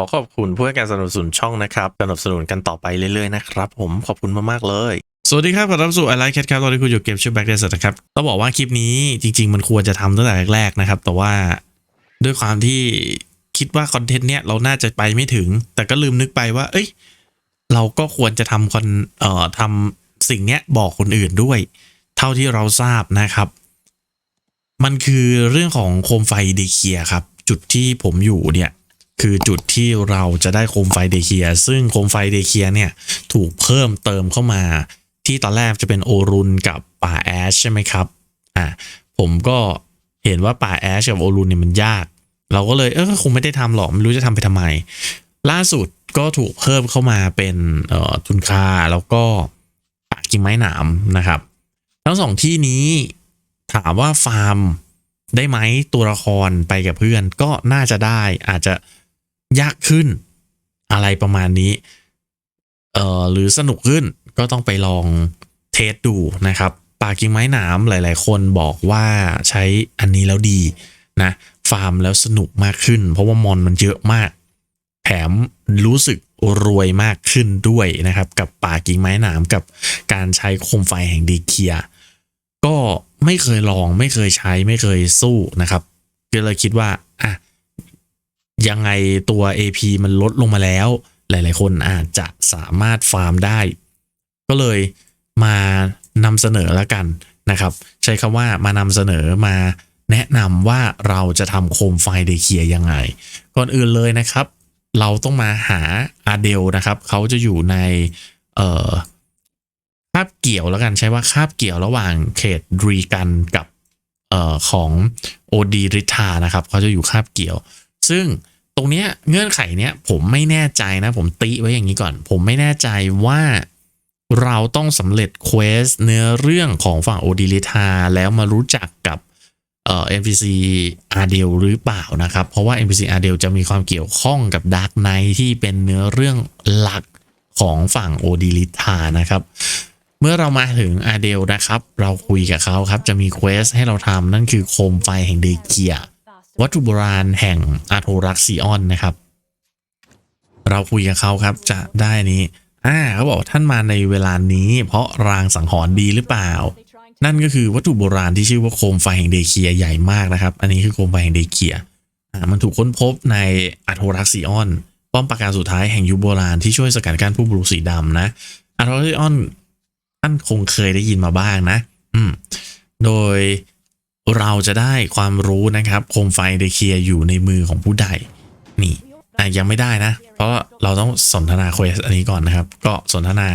อขอบคุณผู้ให้การสนับสนุนช่องนะครับสนับสนุนกันต่อไปเรื่อยๆนะครับผมขอบคุณมากๆเลยสวัสดีครับขอรับสู่ไอไลท์แคทครับตอนนี้คุณอยู่เกมชื่อแบ็กเดสนะครับต้องบอกว่าคลิปนี้จริง ๆ มันควรจะทำตั้งแต่แรกๆนะครับ แต่ว่าด้วยความที่คิดว่าคอนเทนต์เนี้ยเราน่าจะไปไม่ถึง แต่ก็ลืมนึกไปว่า เอ้ย เราก็ควรจะทำคอนเอ่อทำสิ่งเนี้ยบอกคนอื่นด้วย เท่าที่เราทราบนะครับ มันคือเรื่องของโคมไฟเดเคียครับ จุดที่ผมอยู่เนี่ย คือจุดที่เราจะได้โคมไฟเดเคีย ซึ่งโคมไฟเดเคียเนี่ยถูกเพิ่มเติมเข้ามา ที่ตอนแรกจะเป็นโอรุนกับป่าแอชใช่ไหมครับอ่าผมก็เห็นว่าป่าแอชกับโอรุนเนี่ยมันยาก เราก็เลยเออคงไม่ได้ทำหรอกไม่รู้จะทำไปทำไม ล่าสุดก็ถูกเพิ่มเข้ามาเป็นเอ่อทุนคาแล้วก็ป่ากิ่งไม้หนามนะครับ ทั้งสองที่นี้ถามว่าฟาร์มได้ไหมตัวละครไปกับเพื่อนก็น่าจะได้อาจจะ ยากขึ้น อะไรประมาณนี้ เอ่อหรือสนุกขึ้นก็ต้องไปลองเทสดูนะครับป่ากิ่งไม้หนามหลาย ๆ คนบอกว่าใช้อันนี้แล้วดีนะฟาร์มแล้วสนุกมากขึ้น เพราะว่ามอนมันเยอะมาก แถมรู้สึกรวยมากขึ้นด้วยนะครับ กับป่ากิ่งไม้หนามกับการใช้โคมไฟแห่งดีเคีย ก็ไม่เคยลองไม่เคยใช้ไม่เคยสู้นะครับก็เลยคิดว่าอะ ยังไงตัว AP มันลดลงมาแล้ว หลาย ๆ คนอาจจะสามารถฟาร์มได้ ก็เลยมานำเสนอแล้วกันนะครับ ใช้คำว่ามานำเสนอมาแนะนำว่าเราจะทำโคมไฟเดเคียยังไง ก่อนอื่นเลยนะครับ เราต้องมาหาอาเดลนะครับ เขาจะอยู่ในเอ่อคาบเกี่ยวแล้วกันใช้ว่าคาบเกี่ยวระหว่างเขตดรีกันกับเอ่อของโอดีริทานะครับเขาจะอยู่คาบเกี่ยว ซึ่ง ตรงเนี้ยเงื่อนไขเนี้ยผมไม่แน่ใจนะ ผมติไว้อย่างนี้ก่อน ผมไม่แน่ใจว่าเราต้องสำเร็จเควสเนื้อเรื่องของฝั่งโอดีริทาแล้วมารู้จักกับเอ่อ NPC อาเดลหรือเปล่านะครับ เพราะว่า NPC อาเดลจะมีความเกี่ยวข้องกับ Dark Knight ที่เป็นเนื้อเรื่องหลักของฝั่งโอดีลิทานะครับ เมื่อเรามาถึงอาเดลนะครับ เราคุยกับเขาครับ จะมีเควสให้เราทำนั่นคือโคมไฟแห่งเดเกีย วัตถุโบราณแห่งอาโทรักซิออนนะครับ เราคุยกับเขาครับจะได้นี้อ่าเขาบอกท่านมาในเวลานี้ เพราะรางสังหรณ์ดีหรือเปล่า นั่นก็คือวัตถุโบราณที่ชื่อว่าโคมไฟแห่งเดเคียใหญ่มากนะครับ อันนี้คือโคมไฟแห่งเดเคียอ่ามันถูกค้นพบในอาโทรักซิออน ป้อมปราการสุดท้ายแห่งยุคโบราณที่ช่วยสกัดกั้นผู้บุรุษสีดำนะอาโทรักซิออนท่านคงเคยได้ยินมาบ้างนะ อืม โดย เราจะได้ความรู้นะครับโคมไฟเดเคียอยู่ในมือของผู้ใดนี่อะยังไม่ได้นะ เพราะเราต้องสนทนาเควสอันนี้ก่อนนะครับ ก็สนทนา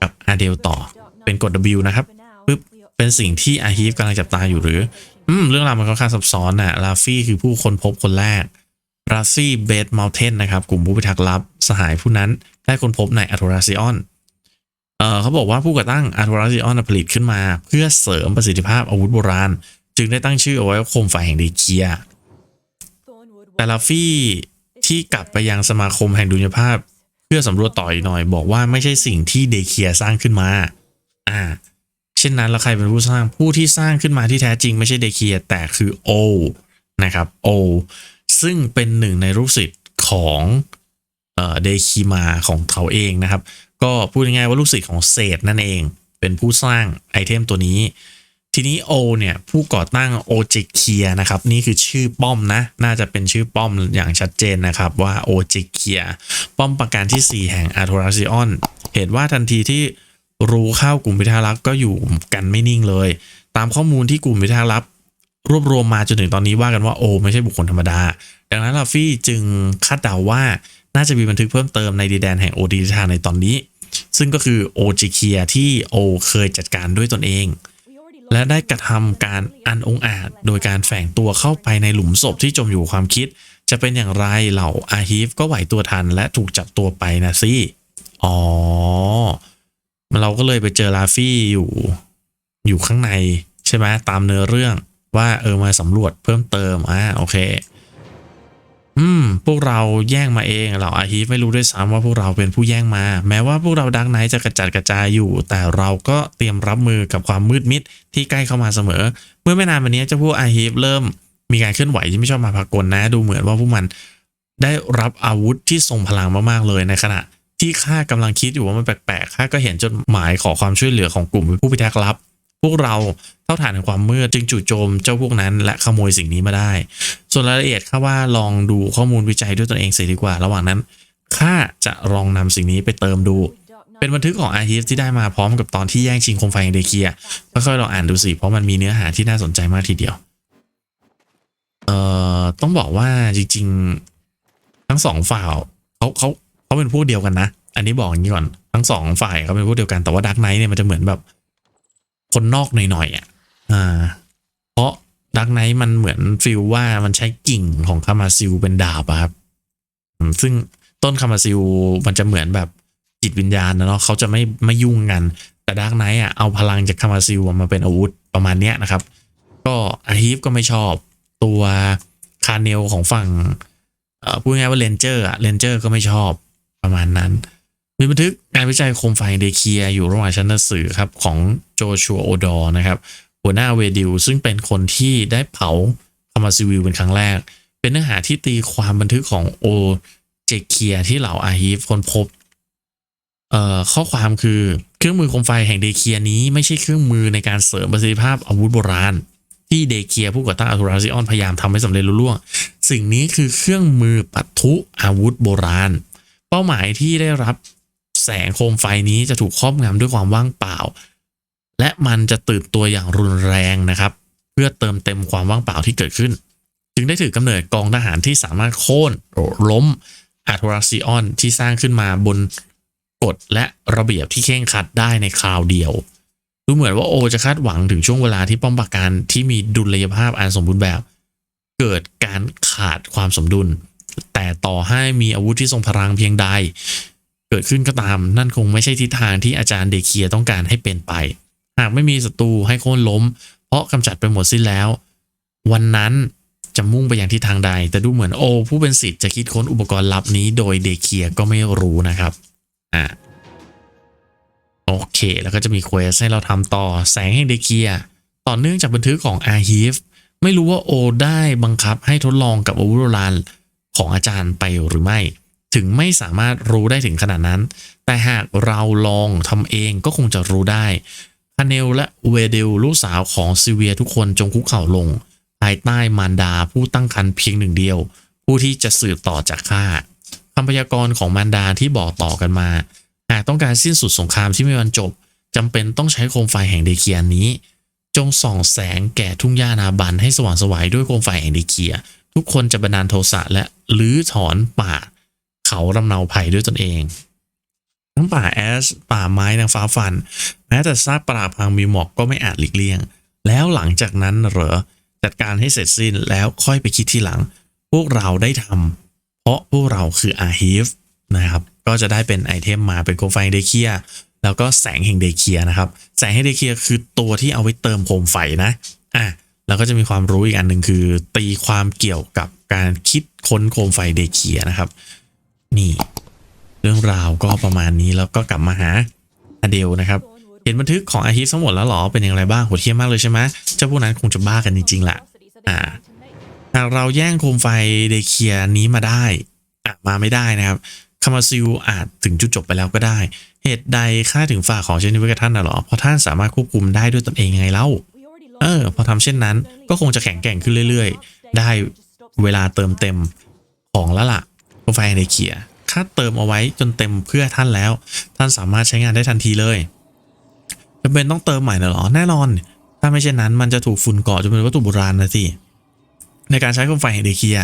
กับอาเดลต่อเป็นกด W นะครับปึ๊บเป็นสิ่งที่อาฮีฟกำลังจับตาอยู่หรือ อืม เรื่องราวมันค่อนข้างซับซ้อนน่ะลาฟี่คือผู้คนพบคนแรกราซี่เบดมัลเทนนะครับกลุ่มผู้พิทักษ์ลับสหายผู้นั้นได้ค้นพบในอัทราซิออนเอ่อเขาบอกว่าผู้ก่อตั้งอัทราซิออนผลิตขึ้นมา เพื่อเสริมประสิทธิภาพอาวุธโบราณ จึงได้ตั้งชื่อเอาไว้ว่าโคมไฟแห่งเดเคีย แต่ลาฟี่ที่กลับไปยังสมาคมแห่งดุลยภาพ เพื่อสำรวจต่ออีกหน่อย บอกว่าไม่ใช่สิ่งที่เดเคียสร้างขึ้นมา อ่า เช่นนั้นแล้วใครเป็นผู้สร้างผู้ที่สร้างขึ้นมาที่แท้จริงไม่ใช่เดเคียแต่คือโอนะครับโอซึ่งเป็นหนึ่งในลูกศิษย์ของเอ่อเดคีมาของเขาเองนะครับ ก็พูดง่ายๆว่าลูกศิษย์ของเศษนั่นเอง เป็นผู้สร้างไอเทมตัวนี้ ทีนี้โอเนี่ยผู้ก่อตั้งโอเจเคียนะครับนี่คือชื่อป้อมนะน่าจะเป็นชื่อป้อมอย่างชัดเจนนะครับว่าโอเจเคียป้อมประการที่ 4 แห่งอาร์โทราซิออนเห็นว่าทันทีที่รู้เข้ากลุ่มพิทักษ์รักก็อยู่กันไม่นิ่งเลย ตามข้อมูลที่กลุ่มพิทักษ์รักรวบรวมมาจนถึงตอนนี้ว่ากันว่าโอไม่ใช่บุคคลธรรมดา ดังนั้นลาฟี่จึงคาดเดาว่าน่าจะมีบันทึกเพิ่มเติมในดินแดนแห่งโอดีทาในตอนนี้ ซึ่งก็คือโอจิเคียที่โอเคยจัดการด้วยตนเอง และได้กระทำการอันองอาจ โดยการแฝงตัวเข้าไปในหลุมศพที่จมอยู่ความคิด จะเป็นอย่างไรเหล่าอาฮีฟก็ไหวตัวทัน และถูกจับตัวไปนะซี่อ๋อ เราก็เลยไปเจอลาฟี่อยู่ อยู่ข้างในใช่ไหมตามเนื้อเรื่องว่าเออมาสำรวจเพิ่มเติมอ่าโอเค อืม พวกเราแย่งมาเองเหล่าอาฮีฟไม่รู้ด้วยซ้ำว่าพวกเราเป็นผู้แย่งมา แม้ว่าพวกเราดังไนจะกระจัดกระจายอยู่ แต่เราก็เตรียมรับมือกับความมืดมิดที่ใกล้เข้ามาเสมอ เมื่อไม่นานมานี้เจ้าพวกอาฮีฟเริ่มมีการเคลื่อนไหวที่ไม่ชอบมาพากลนะ ดูเหมือนว่าพวกมันได้รับอาวุธที่ทรงพลังมากๆเลยในขณะที่ข้ากำลังคิดอยู่ว่ามันแปลกๆข้าก็เห็นจดหมายขอความช่วยเหลือของกลุ่มผู้พิทักษ์ลับ พวกเราเท่าฐานแห่งความมืดจึงจู่โจมเจ้าพวกนั้น และขโมยสิ่งนี้มาได้ ส่วนรายละเอียดข้าว่าลองดูข้อมูลวิจัยด้วยตนเองเสียดีกว่า ระหว่างนั้นข้าจะลองนำสิ่งนี้ไปเติมดู เป็นบันทึกของอาฮิฟที่ได้มาพร้อมกับตอนที่แย่งชิงโคมไฟแห่งเดเคียค่อยๆลองอ่านดูสิเพราะมันมีเนื้อหาที่น่าสนใจมากทีเดียวเอ่อต้องบอกว่าจริง ๆ ทั้งสองฝ่ายเขาเขาเขาเป็นพวกเดียวกันนะ อันนี้บอกอย่างนี้ก่อนทั้งสองฝ่ายเขาเป็นพวกเดียวกันแต่ว่าดักไนท์เนี่ยมันจะเหมือนแบบ คนนอกหน่อยๆอะอ่า เพราะดักไนท์มันเหมือนฟิลว่ามันใช้กิ่งของคามาซิลเป็นดาบครับ ซึ่งต้นคามาซิลมันจะเหมือนแบบจิตวิญญาณนะเนาะเขาจะไม่ไม่ยุ่งกันแต่ดักไนท์อะเอาพลังจากคามาซิลมาเป็นอาวุธประมาณเนี้ยนะครับ ก็อาฮีฟก็ไม่ชอบตัวคาเนลของฝั่งพูดง่ายๆว่าเลนเจอร์อะเลนเจอร์ก็ไม่ชอบประมาณนั้น มีบันทึกงานวิจัยโคมไฟเดเคียอยู่ระหว่างชั้นหนังสือครับของโจชัวโอดอร์นะครับ หัวหน้าเวดิลซึ่งเป็นคนที่ได้เผาคามาซิวิลเป็นครั้งแรก เป็นเนื้อหาที่ตีความบันทึกของโอเจเคียที่เหล่าอาฮีฟคนพบเอ่อข้อความคือเครื่องมือโคมไฟแห่งเดเคียนี้ไม่ใช่เครื่องมือในการเสริมประสิทธิภาพอาวุธโบราณ ที่เดเคียผู้ก่อตั้งอัลทูราซิออนพยายามทำให้สำเร็จลุล่วง สิ่งนี้คือเครื่องมือปัทุอาวุธโบราณ เป้าหมายที่ได้รับ แสงโคมไฟนี้จะถูกครอบงำด้วยความว่างเปล่า และมันจะตื่นตัวอย่างรุนแรงนะครับ เพื่อเติมเต็มความว่างเปล่าที่เกิดขึ้น จึงได้ถือกำเนิดกองทหารที่สามารถโค่นล้มอาร์โทราซิออนที่สร้างขึ้นมาบนกฎและระเบียบที่เคร่งครัดได้ในคราวเดียวดูเหมือนว่าโอจะคาดหวังถึงช่วงเวลาที่ป้อมปราการที่มีดุลยภาพอันสมบูรณ์แบบ เกิดการขาดความสมดุล แต่ต่อให้มีอาวุธที่ทรงพลังเพียงใด เกิดขึ้นก็ตาม นั่นคงไม่ใช่ทิศทางที่อาจารย์เดเคียต้องการให้เป็นไป หากไม่มีศัตรูให้โค่นล้ม เพราะกำจัดไปหมดสิ้นแล้ว วันนั้นจะมุ่งไปอย่างทิศทางใด แต่ดูเหมือนโอ ผู้เป็นสิทธิ์จะคิดค้นอุปกรณ์ลับนี้โดยเดเคียก็ไม่รู้นะครับอ่าโอเค แล้วก็จะมีเควสให้เราทำต่อแสงแห่งเดเคีย ต่อเนื่องจากบันทึกของอาฮีฟไม่รู้ว่าโอได้บังคับให้ทดลองกับอาวุธโบราณของอาจารย์ไปหรือไม่ ถึงไม่สามารถรู้ได้ถึงขนาดนั้น แต่หากเราลองทำเองก็คงจะรู้ได้คาเนลและเวเดลลูกสาวของซิเวียทุกคนจงคุกเข่าลง ภายใต้มารดาผู้ตั้งครรภ์เพียงหนึ่งเดียว ผู้ที่จะสืบต่อจากข้าคำพยากรณ์ของมารดาที่บอกต่อกันมา หากต้องการสิ้นสุดสงครามที่ไม่วันจบจำเป็นต้องใช้โคมไฟแห่งเดเคียนนี้ จงส่องแสงแก่ทุ่งหญ้านาบันให้สว่างไสวัยด้วยโคมไฟแห่งเดเคีย ทุกคนจะบันดาลโทสะและลื้อถอนป่า เขาลำเนาไผ่ด้วยตนเองทั้งป่าแอชป่าไม้นางฟ้าฟัน แม้แต่ซากปราพังมีหมอกก็ไม่อาจหลีกเลี่ยง แล้วหลังจากนั้นเหรอจัดการให้เสร็จสิ้นแล้วค่อยไปคิดทีหลัง พวกเราได้ทำเพราะพวกเราคืออาฮีฟนะครับ ก็จะได้เป็นไอเทมมาเป็นโคมไฟเดเคียแล้วก็แสงแห่งเดเคียนะครับ แสงแห่งเดเคียคือตัวที่เอาไว้เติมโคมไฟนะอะแล้วก็จะมีความรู้อีกอันหนึ่งคือ ตีความเกี่ยวกับการคิดค้นโคมไฟเดเคียนะครับ นี่ เรื่องราวก็ประมาณนี้แล้วก็กลับมาหาอเดลนะครับเห็นบันทึกของอาฮิฟทั้งหมดแล้วหรอเป็นอย่างไรบ้างโหดเที่ยมมากเลยใช่ไหมเจ้าพวกนั้นคงจะบ้ากันจริงๆแหละอ่าหากเราแย่งโคมไฟเดเคียนี้มาได้อะมาไม่ได้นะครับคามาซิลอาจถึงจุดจบไปแล้วก็ได้ เหตุใดข้าถึงฝากของเช่นนี้ไว้กับท่านน่ะหรอเพราะท่านสามารถควบคุมได้ด้วยตนเองยังไงเล่าเออ พอทำเช่นนั้น ก็คงจะแข็งแกร่งขึ้นเรื่อย ๆ ได้เวลาเติมเต็มของแล้วล่ะ โคมไฟในเคียข้าเติมเอาไว้จนเต็มเพื่อท่านแล้ว ท่านสามารถใช้งานได้ทันทีเลยจำเป็นต้องเติมใหม่เหรอ แน่นอน ถ้าไม่เช่นนั้นมันจะถูกฝุ่นเกาะจนเป็นวัตถุโบราณนะสิ ในการใช้โคมไฟแห่งเดเคีย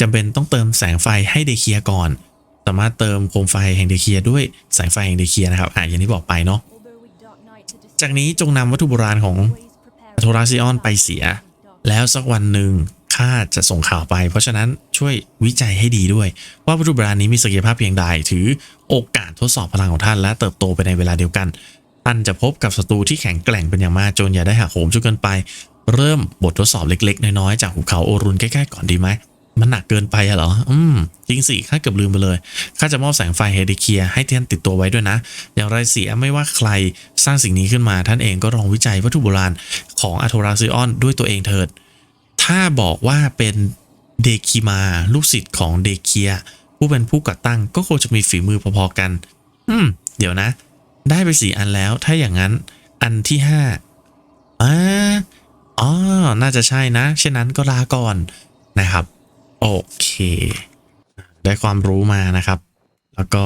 จำเป็นต้องเติมแสงไฟให้เดเคียก่อน สามารถเติมโคมไฟแห่งเดเคียด้วยแสงไฟแห่งเดเคียนะครับอะอย่างที่บอกไปเนาะ จากนี้จงนำวัตถุโบราณของโทราซิออนไปเสีย แล้วสักวันหนึ่ง ข้าจะส่งข่าวไป เพราะฉะนั้นช่วยวิจัยให้ดีด้วย ว่าวัตถุโบราณนี้มีศักยภาพเพียงใด ถือโอกาสทดสอบพลังของท่าน และเติบโตไปในเวลาเดียวกัน ท่านจะพบกับศัตรูที่แข็งแกร่งเป็นอย่างมากจนอย่าได้หักโหมจนเกินไป เริ่มบททดสอบเล็กๆ น้อยๆจากหุบเขาโอรุนใกล้ๆก่อนดีไหมมันหนักเกินไปอะเหรอ อืม จริงสิ ข้าเกือบลืมไปเลย ข้าจะมอบแสงไฟเฮดิเคียให้ท่านติดตัวไว้ด้วยนะ อย่างไรเสียไม่ว่าใครสร้างสิ่งนี้ขึ้นมา ท่านเองก็ลองวิจัยวัตถุโบราณของอาโทราซิออนด้วยตัวเองเถิด ถ้าบอกว่าเป็นเดคิมาลูกศิษย์ของเดเคีย ผู้เป็นผู้ก่อตั้งก็คงจะมีฝีมือพอๆกัน อืม เดี๋ยวนะ ได้ไปสี่อันแล้ว ถ้าอย่างนั้นอันที่ห้าอ่าอ๋อ น่าจะใช่นะ เช่นนั้นก็ลาก่อนนะครับ โอเค ได้ความรู้มานะครับ แล้วก็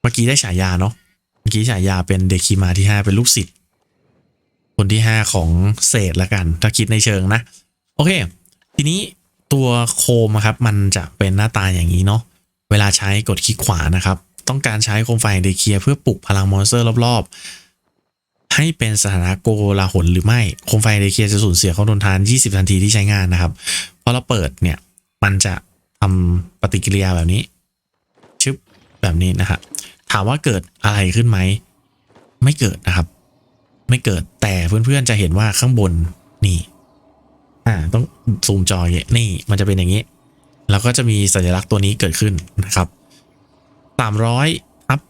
เมื่อกี้ได้ฉายาเนาะ เมื่อกี้ฉายาเป็นเดคิมาที่ห้าเป็นลูกศิษย์ คนที่ห้าของเศษละกัน ถ้าคิดในเชิงนะ โอเค ทีนี้ตัวโคมครับ มันจะเป็นหน้าตาอย่างนี้เนาะเวลาใช้กดคลิกขวานะครับ ต้องการใช้โคมไฟเดเคียเพื่อปลุกพลังมอนสเตอร์รอบๆ ให้เป็นสถานะโกลาหลหรือไม่โคมไฟเดเคียจะสูญเสียความทนทาน 20ทันทีที่ใช้งานนะครับพอเราเปิดเนี่ยมันจะทำปฏิกิริยาแบบนี้ชึบแบบนี้นะครับถามว่าเกิดอะไรขึ้นไหม ไม่เกิดนะครับ ไม่เกิดแต่เพื่อนๆจะเห็นว่าข้างบนนี่ อ่า ต้องซูมจออย่างเงี้ยนี่มันจะเป็นอย่างนี้ แล้วก็จะมีสัญลักษณ์ตัวนี้เกิดขึ้นนะครับ300ทับ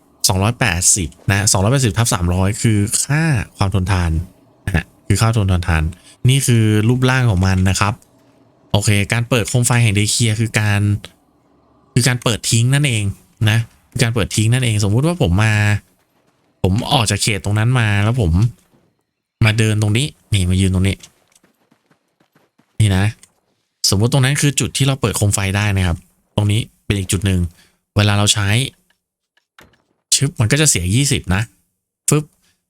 280นะ280ทับ300คือค่าความทนทานนะคือค่าทนทาน นี่คือรูปร่างของมันนะครับโอเค การเปิดโคมไฟแห่งเดเคียคือการ คือการเปิดทิ้งนั่นเองนะ การเปิดทิ้งนั่นเอง สมมุติว่าผมมา ผมออกจากเขตตรงนั้นมาแล้วผม มาเดินตรงนี้ นี่มายืนตรงนี้ นี่นะ สมมุติตรงนั้นคือจุดที่เราเปิดโคมไฟได้นะครับ ตรงนี้เป็นอีกจุดหนึ่ง เวลาเราใช้ ชึบมันก็จะเสีย 20 นะฟึบ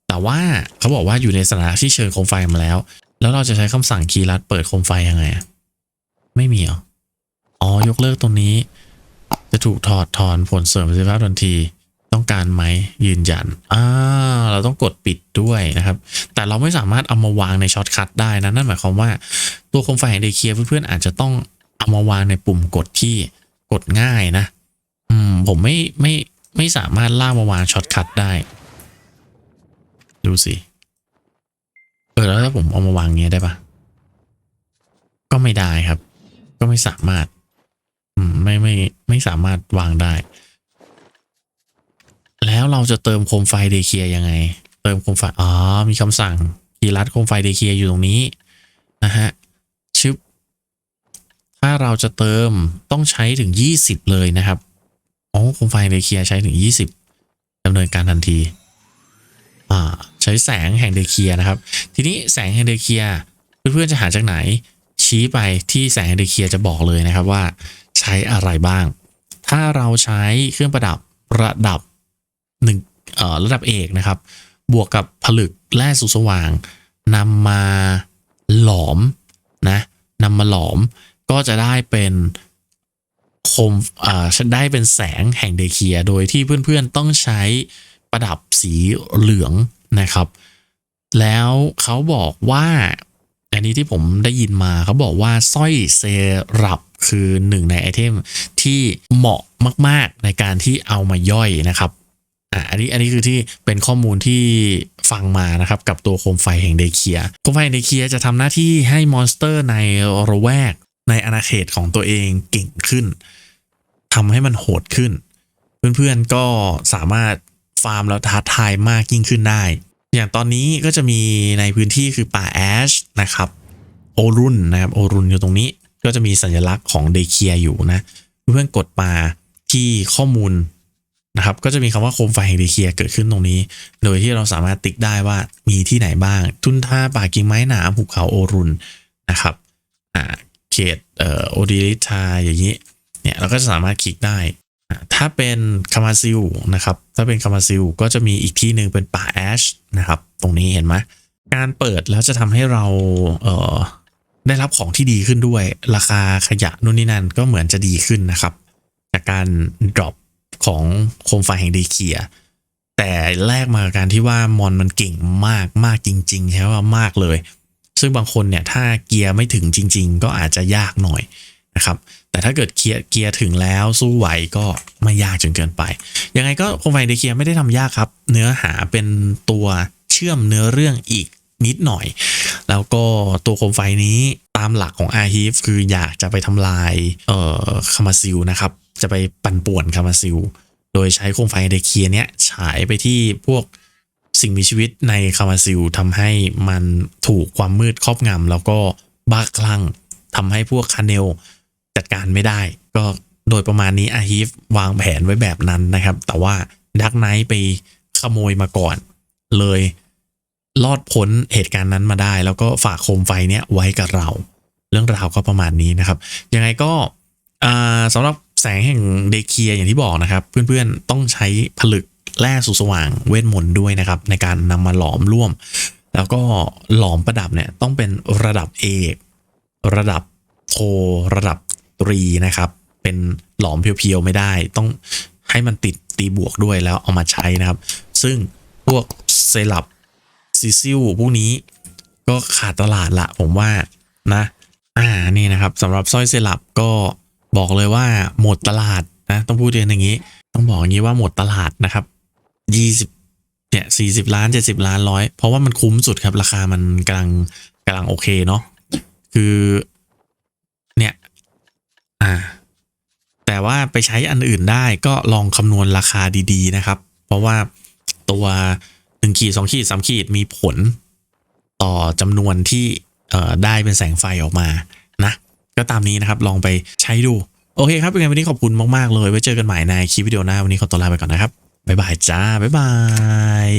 แต่ว่าเขาบอกว่าอยู่ในสถานะที่เชิญโคมไฟมาแล้ว แล้วเราจะใช้คำสั่งคีย์ลัดเปิดโคมไฟยังไงไม่มีหรออ๋อยกเลิกตรงนี้ จะถูกถอดถอนผลเสริมประสิทธิภาพทันที ต้องการไหมยืนยันอ่าเราต้องกดปิดด้วยนะครับ แต่เราไม่สามารถเอามาวางในช็อตคัทได้นะนั่นหมายความว่าตัวโคมไฟแห่งเดเคียเพื่อนๆอาจจะต้องเอามาวางในปุ่มกดที่กดง่ายนะอืมผมไม่ไม่ไม่สามารถล่ามาวางช็อตคัทได้ ดูสิเออแล้วถ้าผมเอามาวางเงี้ยได้ปะก็ไม่ได้ครับ ก็ไม่สามารถ อืมไม่ไม่ไม่สามารถวางได้ แล้วเราจะเติมโคมไฟเดเคียยังไง เติมโคมไฟ อ๋อ มีคำสั่งคีย์ลัดโคมไฟเดเคียอยู่ตรงนี้นะฮะชึบถ้าเราจะเติมต้องใช้ถึง 20 เลยนะครับอ๋อโคมไฟเดเคียใช้ถึง 20ดำเนินการทันทีอ่าใช้แสงแห่งเดเคียนะครับ ทีนี้แสงแห่งเดเคียเพื่อนๆจะหาจากไหน ชี้ไปที่แสงแห่งเดเคียจะบอกเลยนะครับว่า ใช้อะไรบ้าง ถ้าเราใช้เครื่องประดับระดับ หนึ่งระดับเอกนะครับ บวกกับผลึกแร่สุสว่างนำมาหลอมนะนำมาหลอมก็จะได้เป็นโคมอ่าได้เป็นแสงแห่งเดเคีย โดยที่เพื่อนๆต้องใช้ประดับสีเหลืองนะครับ แล้วเขาบอกว่า อันนี้ที่ผมได้ยินมาเขาบอกว่าสร้อยเซรับคือหนึ่งในไอเทมที่เหมาะมากๆในการที่เอามาย่อยนะครับ อ่าอันนี้อันนี้คือที่เป็นข้อมูลที่ฟังมานะครับ กับตัวโคมไฟแห่งเดเคียโคมไฟแห่งเดเคียจะทำหน้าที่ให้มอนสเตอร์ในระแวกในอาณาเขตของตัวเองเก่งขึ้นทำให้มันโหดขึ้น เพื่อนๆก็สามารถฟาร์มแล้วท้าทายมากยิ่งขึ้นได้ อย่างตอนนี้ก็จะมีในพื้นที่คือป่าแอชนะครับโอรุนนะครับโอรุนอยู่ตรงนี้ก็จะมีสัญลักษณ์ของเดเคียอยู่นะ เพื่อนกดมาที่ข้อมูล นะครับ ก็จะมีคำว่าโคมไฟแห่งเดเคียเกิดขึ้นตรงนี้ โดยที่เราสามารถติ๊กได้ว่ามีที่ไหนบ้าง ทุนท่าป่ากิ่งไม้หนามภูเขาโอรุนนะครับอ่าเขตเอ่อโอดิลิทาอย่างนี้เนี่ยเราก็จะสามารถคลิกได้ ถ้าเป็นคามาซิลนะครับ ถ้าเป็นคามาซิลก็จะมีอีกที่หนึ่งเป็นป่าแอชนะครับ ตรงนี้เห็นไหมการเปิดแล้วจะทำให้เราเอ่อได้รับของที่ดีขึ้นด้วย ราคาขยะนู่นนี่นั่นก็เหมือนจะดีขึ้นนะครับ จากการ drop ของโคมไฟแห่งเดเคีย แต่แลกมากับการที่ว่ามอนมันเก่งมากมากจริงๆใช่ว่ามากเลย ซึ่งบางคนเนี่ยถ้าเกียร์ไม่ถึงจริง ๆ ก็อาจจะยากหน่อยนะครับ แต่ถ้าเกิดเกียร์เกียร์ถึงแล้วสู้ไหวก็ไม่ยากจนเกินไป ยังไงก็โคมไฟเดเคียไม่ได้ทำยากครับ เนื้อหาเป็นตัวเชื่อมเนื้อเรื่องอีกนิดหน่อย แล้วก็ตัวโคมไฟนี้ตามหลักของ a r h i v คืออยากจะไปทำลายเอ่อคามาซิลนะครับ จะไปปั่นป่วนคามาซิล โดยใช้โคมไฟเดเคียเนี้ยฉายไปที่พวกสิ่งมีชีวิตในคามาซิลทำให้มันถูกความมืดครอบงำแล้วก็บ้าคลั่งทำให้พวกคาเนลจัดการไม่ได้ ก็โดยประมาณนี้อาฮีฟวางแผนไว้แบบนั้นนะครับ แต่ว่าดักไนท์ไปขโมยมาก่อน เลยรอดพ้นเหตุการณ์นั้นมาได้ แล้วก็ฝากโคมไฟเนี้ยไว้กับเรา เรื่องราวก็ประมาณนี้นะครับ ยังไงก็อ่าสำหรับ แสงแห่งเดเคียอย่างที่บอกนะครับ เพื่อนๆต้องใช้ผลึกแร่สุสว่างเวทมนต์ด้วยนะครับ ในการนำมาหลอมร่วม แล้วก็หลอมประดับเนี่ยต้องเป็นระดับเอกระดับโทระดับตรีนะครับ เป็นหลอมเพียวๆไม่ได้ ต้องให้มันติดตีบวกด้วยแล้วเอามาใช้นะครับ ซึ่งพวกเซลับซิซิลพวกนี้ก็ขาดตลาดละผมว่านะ อ่านี่นะครับสำหรับสร้อยเซลับก็ บอกเลยว่าหมดตลาดนะต้องพูดกันอย่างนี้ ต้องบอกอย่างนี้ว่าหมดตลาดนะครับยี่สิบเนี่ยสี่สิบล้านเจ็ดสิบล้านร้อยเพราะว่ามันคุ้มสุดครับราคามันกำลังกำลังโอเคเนาะคือเนี่ยอ่าแต่ว่าไปใช้อันอื่นได้ก็ลองคำนวณราคาดีๆนะครับ เพราะว่าตัวหนึ่งขีดสองขีดสามขีดมีผลต่อจำนวนที่ได้เป็นแสงไฟออกมานะ ก็ตามนี้นะครับลองไปใช้ดู โอเคครับเป็นไงวันนี้ขอบคุณมากๆเลยไว้เจอกันใหม่ในคลิปวิดีโอหน้าวันนี้ขอตัวลาไปก่อนนะครับบ๊ายบายจ้าบ๊ายบาย